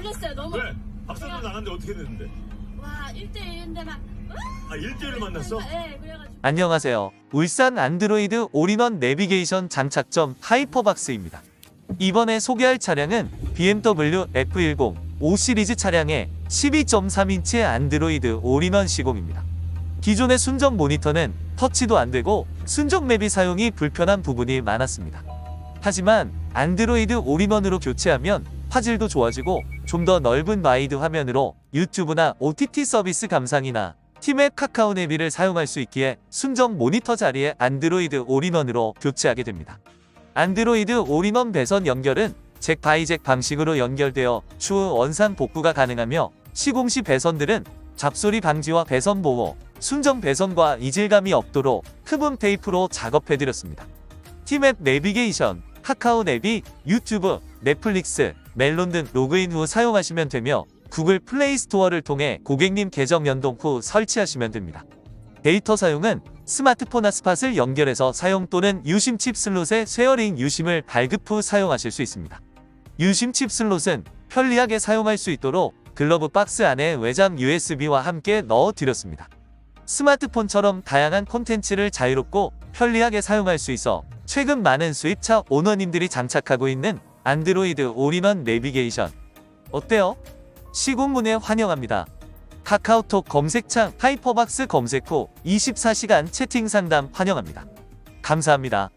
놀랐어요. 너무. 왜? 박사도 나갔는데 어떻게 됐는데? 와 1대1인데 막. 아 1대1로 만났어? 네, 그래가지고. 안녕하세요. 울산 안드로이드 올인원 내비게이션 장착점 하이퍼박스입니다. 이번에 소개할 차량은 BMW F10 5 시리즈 차량의 12.3인치 안드로이드 올인원 시공입니다. 기존의 순정 모니터는 터치도 안 되고 순정 맵이 사용이 불편한 부분이 많았습니다. 하지만 안드로이드 올인원으로 교체하면 화질도 좋아지고 좀 더 넓은 와이드 화면으로 유튜브나 OTT 서비스 감상이나 티맵 카카오 내비를 사용할 수 있기에 순정 모니터 자리에 안드로이드 올인원으로 교체하게 됩니다. 안드로이드 올인원 배선 연결은 잭 바이잭 방식으로 연결되어 추후 원상 복구가 가능하며 시공 시 배선들은 잡소리 방지와 배선 보호, 순정 배선과 이질감이 없도록 흡음 테이프로 작업해드렸습니다. 티맵 내비게이션, 카카오 내비, 유튜브, 넷플릭스, 멜론 등 로그인 후 사용하시면 되며 구글 플레이 스토어를 통해 고객님 계정 연동 후 설치하시면 됩니다. 데이터 사용은 스마트폰 핫스팟을 연결해서 사용 또는 유심 칩 슬롯의 쉐어링 유심을 발급 후 사용하실 수 있습니다. 유심 칩 슬롯은 편리하게 사용할 수 있도록 글러브 박스 안에 외장 USB와 함께 넣어 드렸습니다. 스마트폰처럼 다양한 콘텐츠를 자유롭고 편리하게 사용할 수 있어 최근 많은 수입차 오너님들이 장착하고 있는 안드로이드 올인원 내비게이션 어때요? 시공문에 환영합니다. 카카오톡 검색창 하이퍼박스 검색 후 24시간 채팅 상담 환영합니다. 감사합니다.